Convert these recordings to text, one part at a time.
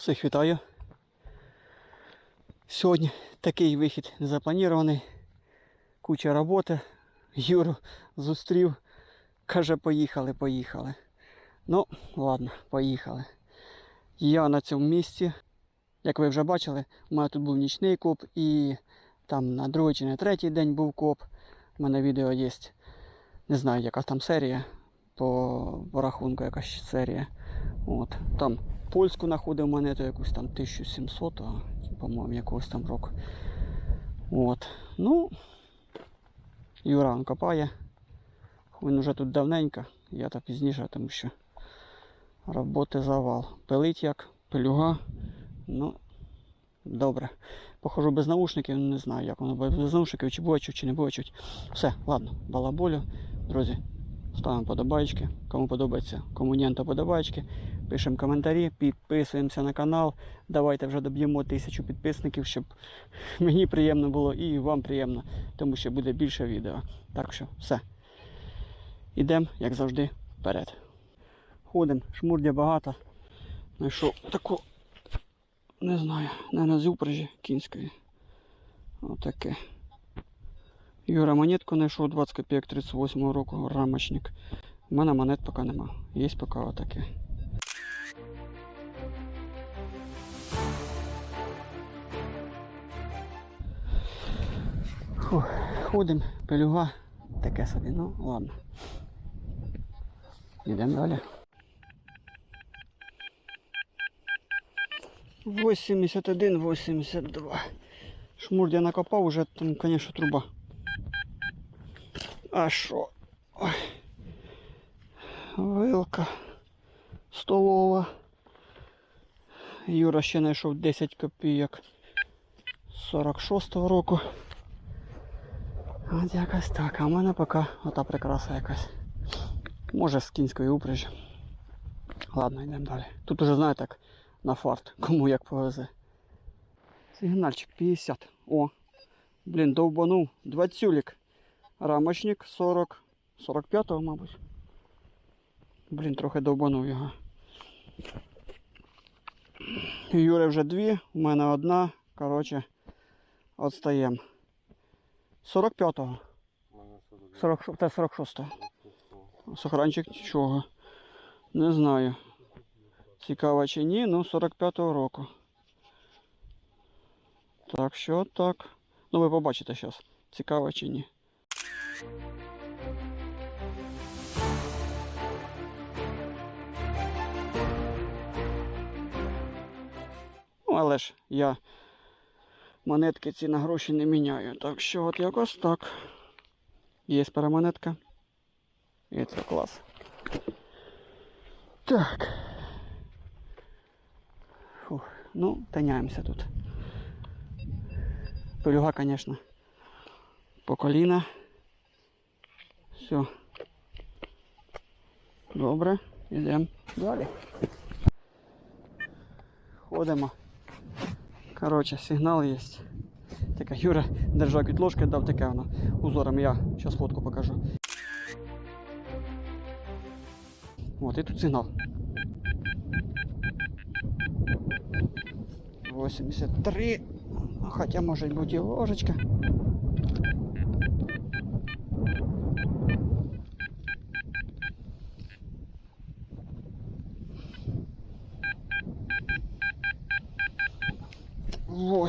Всіх вітаю. Сьогодні такий вихід незапланований. Куча роботи. Юру зустрів. Каже, поїхали, поїхали. Ну, ладно, поїхали. Я на цьому місці. Як ви вже бачили, у мене тут був нічний коп і там на другий чи на третій день був коп. У мене відео є. Не знаю, яка там серія. По, по рахунку якась серія. От. Там польську знаходив монету якусь там 1700, по-моєму, якогось там року. От. Ну, Юра он копає. Він вже тут давненько, я то пізніше, тому що роботи завал. Пилить як, пилюга. Ну, добре. Похожу без наушників, не знаю, як воно буде без наушників, чи буде чи не буде чуть. Все, ладно, балаболю. Друзі, ставимо подобайки. Кому подобається, кому ні, то подобайки. Пишемо коментарі, підписуємося на канал. Давайте вже доб'ємо тисячу підписників, щоб мені приємно було і вам приємно, тому що буде більше відео. Так що все. Ідемо, як завжди, вперед. Ходимо, шмурдя багато. Знайшов таку, не знаю, не з упряжі кінської. Отаке. Юра монетку знайшов 20 копійок 38 року, рамочник. У мене монет поки нема. Є поки отаке. Ходимо, пелюга, таке собі, ну ладно. Йдемо далі. 81, 82. Шмурдя накопав, уже там, конечно, труба. А що? Ой. Вилка столова. Юра ще знайшов 10 копійок 46-го року. От якось так. А в мене поки ота прикраса якась. Може з кінської упряжі. Ладно, йдемо далі. Тут уже знаєте так на фарт, кому як повезе. Сигнальчик 50. О, блін, довбанув. Двадцюлік. Рамочник 40. 45-го, мабуть. Блін, трохи довбанув його. Юри вже дві, у мене одна. Коротше, отстаємо. 45-го. 40, та 46-го. Сохранчик нічого. Не знаю. Цікаво чи ні, ну 45-го року. Так що так. Ну ви побачите зараз, цікаво чи ні. Ну, але ж я монетки ці на гроші не міняю. Так що от якось так. Є перемонетка. І це клас. Так. Фух, ну, тиняємося тут. Пелюга, звісно, по коліна. Все. Добре, йдемо далі. Ходимо. Коротше, сигнал є. Така Юра держак від ложки дав таке воно узором. Я зараз фотку покажу. От і тут сигнал. 83. Хотя может быть и ложечка.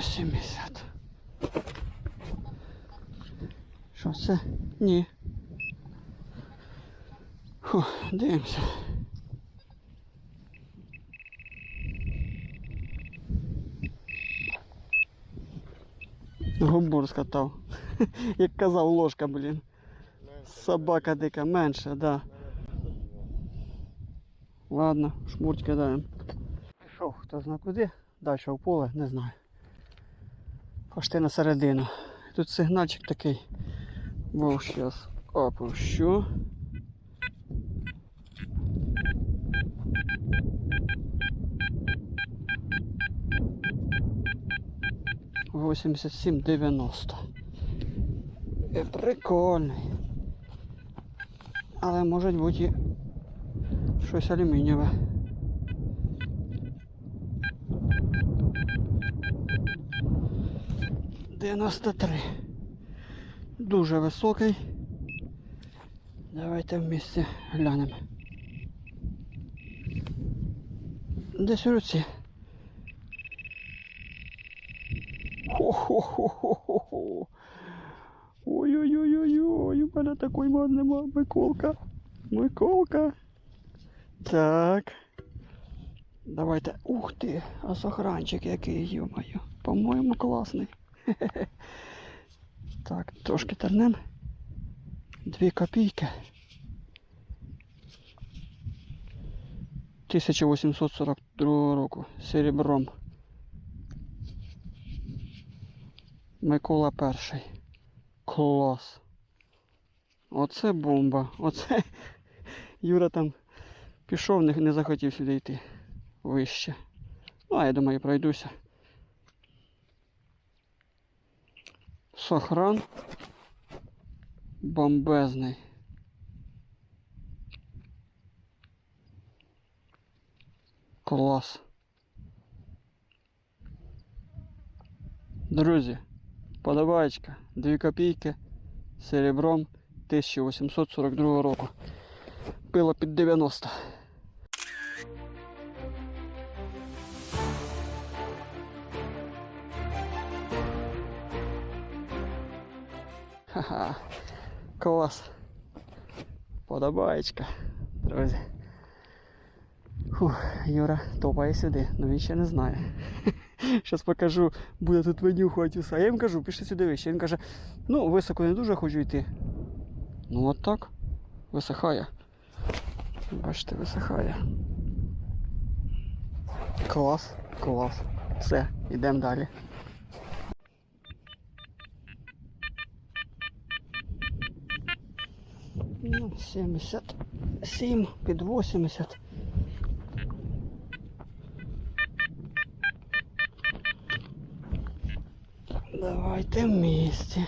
Восемьдесят. Що це? Ні. Фу, дивимося. Губу розкатав. Як казав, ложка, блін. Собака дика, менше, да. Ладно, шмурть кидаємо. Пішов, хто зна куди, далі в поле, не знаю. Пошти на середину. Тут сигнальчик такий. Був зараз опущу. Восемьдесят сім дев'яносто. Е, Прикольний. Але може бути і щось алюмінієве. 93. Дуже високий. Давайте в місці глянемо. Десь у руці. Хо-хо-хо-хо-хо. Ой-ой-ой-ой-ой, у мене такої нема. Миколка. Миколка. Так. Давайте. Ух ти, а сохранчик який, йомаю. По-моєму, класний. Так, трошки тернем. Дві копійки. 1842 року. Серебром. Микола перший. Клас. Оце бомба. Оце Юра там пішов, не, захотів сюди йти вище. Ну, а я думаю, пройдуся. Сохран. Бомбезний. Клас. Друзі, подобаєчка, 2 копійки серебром 1842 року. Пило під 90. Ха-ха. Клас. Подобаєчка, друзі. Фух, Юра топає сюди, ну він ще не знає. Зараз покажу, буде тут винюхувати усе. Я їм кажу, пішли сюди вище. Він каже, ну високо не дуже хочу йти. Ну от так. Висихає. Бачите, висихає. Клас, клас. Все, йдемо далі. Ну, 77 під 80. Давайте вместе.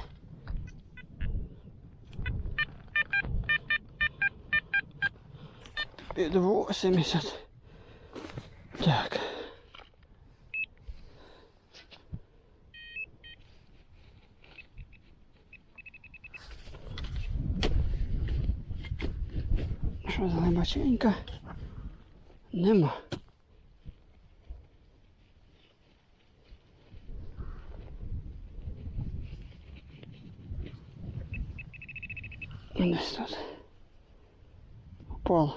Під 80. Так. Що? Нема. Десь тут. Упал.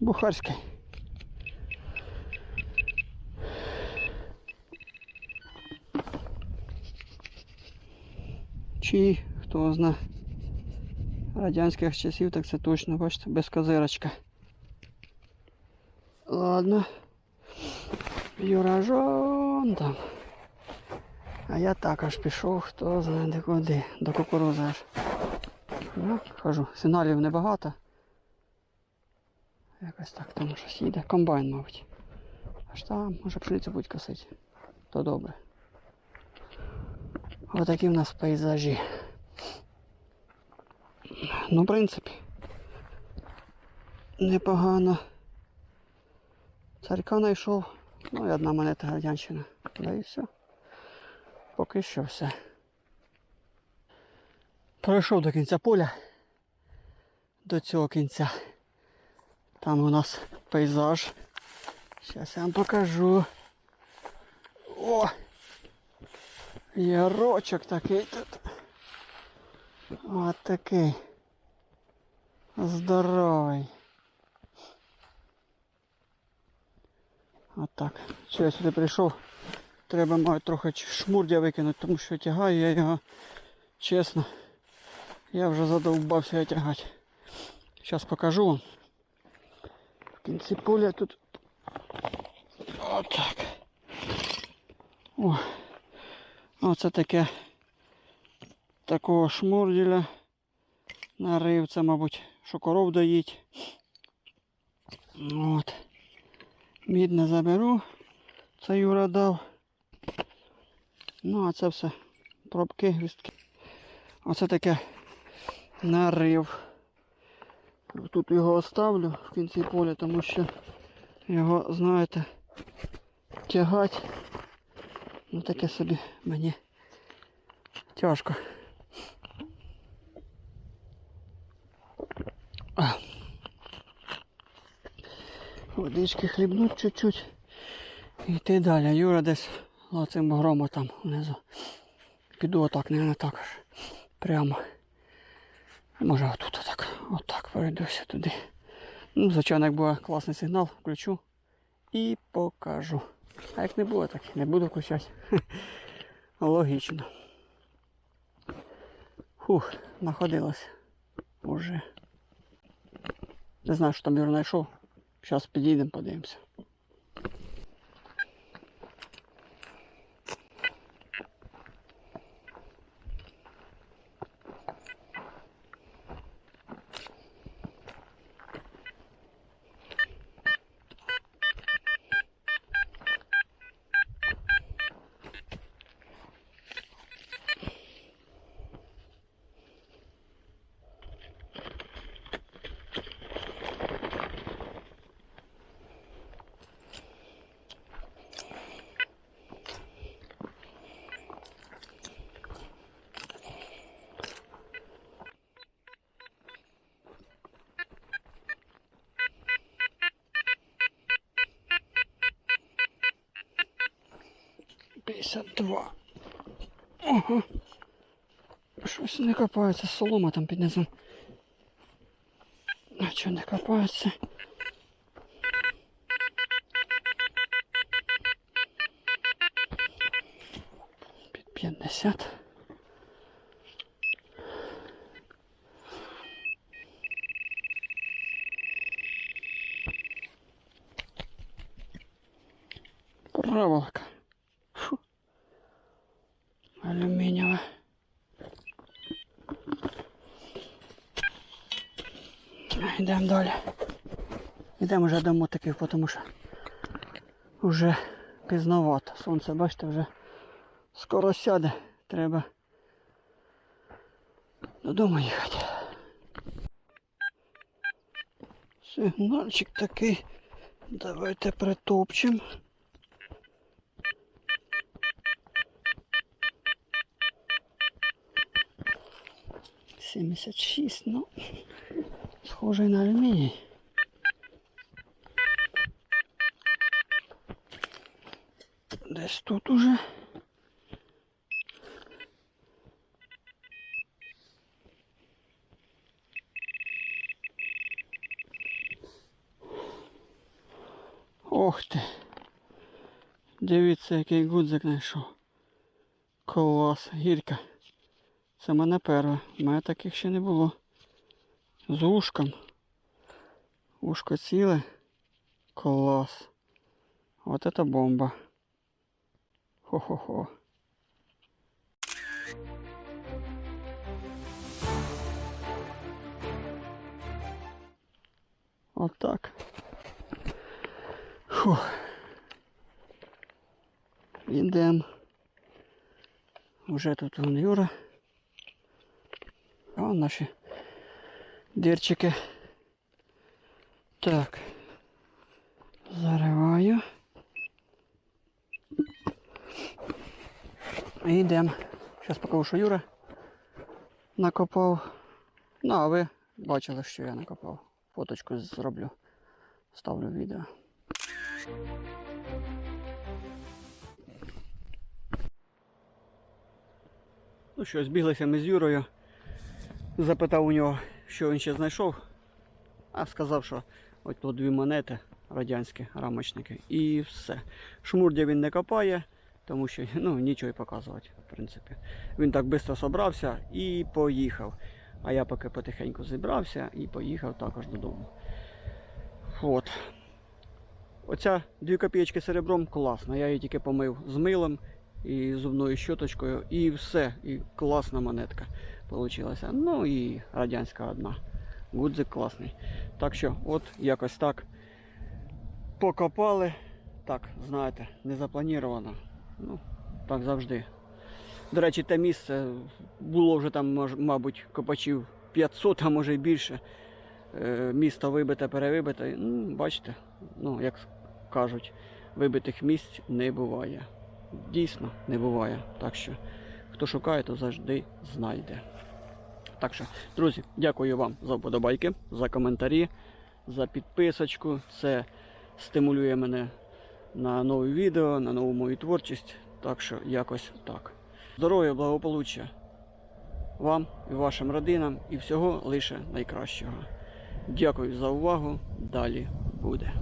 Бухарський. Чи хто зна радянських часів, так це точно, бачите, без козирочка. Ладно. Юражон там. А я також пішов, хто знає де куди, до кукурузи аж. Ну, хожу. Сигналів небагато. Якось так там щось їде. Комбайн, мабуть. Аж там, може пшеницю будуть косити. То добре. Отакі в нас пейзажі. Ну, в принципі. Непогано. Царька знайшов. Ну і одна монета радянщина. Да і все. Поки що все. Пройшов до кінця поля. До цього кінця. Там у нас пейзаж. Зараз я вам покажу. О! Ярочок такий тут. От такий. Здоровий. Отак. Що я сюди прийшов. Треба маю трохи шмурдя викинути, тому що тягаю я його чесно. Я вже задовбався його тягати. Зараз покажу вам. В кінці поля тут. Отак. О. Оце таке такого шмурділя. Нарив це, мабуть, що коров доїть. От. Мід не заберу. Це Юра дав. Ну, а це все. Пробки, гвістки. Оце таке нарив. Тут його оставлю в кінці поля, тому що його, знаєте, тягати. Ну таке собі мені тяжко. Водички хлібнуть чуть-чуть. І йти далі. Юра десь цим бугром там внизу. Піду отак, не також. Прямо. Може отут отак. Отак перейдуся туди. Ну, звичайно, як буде класний сигнал, включу і покажу. А як не було, так не буду включати. Логічно. Фух, знаходилось. Уже. Не знаю, що там Юра знайшов. Зараз підійдемо, подивимося. П'ятдесят два. Ого. Щось не копається, солома там під низом. А чого не копається? Під 50. Алюмінієва. Йдемо далі. Йдемо вже до мотиків, тому що вже пізновато. Сонце, бачите, вже скоро сяде. Треба додому їхати. Сигнальчик такий. Давайте притопчемо. Сімдесят шість, ну, схожий на алюміній. Десь тут уже. Ох ти. Дивіться, який гудзик знайшов. Клас, гірка. Це мене перше. У мене таких ще не було. З ушком. Ушко ціле. Клас. Вот это бомба. Хо-хо-хо. Вот так. Фух. Ідем. Уже тут он Юра. Вон наші дірчики. Так. Зариваю. І йдемо. Зараз покажу, що Юра накопав. Ну, а ви бачили, що я накопав. Фоточку зроблю. Ставлю відео. Ну що, збіглися ми з Юрою. Запитав у нього, що він ще знайшов. А сказав, що ось тут дві монети радянські рамочники. І все. Шмурдя він не копає, тому що ну, нічого й показувати, в принципі. Він так швидко зібрався і поїхав. А я поки потихеньку зібрався і поїхав також додому. От. Оця дві копійки серебром класна. Я її тільки помив з милом і зубною щоточкою, і все. І класна монетка получилася. Ну і радянська одна. Гудзик класний. Так що, от якось так. Покопали. Так, знаєте, не заплановано. Ну, так завжди. До речі, те місце було вже там, мабуть, копачів 500, а може й більше. Е, Місто вибите, перевибите. Ну, бачите, ну, як кажуть, вибитих місць не буває. Дійсно не буває. Так що, хто шукає, то завжди знайде. Так що, друзі, дякую вам за вподобайки, за коментарі, за підписочку. Це стимулює мене на нові відео, на нову мою творчість. Так що якось так. Здоров'я, благополуччя вам і вашим родинам і всього лише найкращого. Дякую за увагу. Далі буде.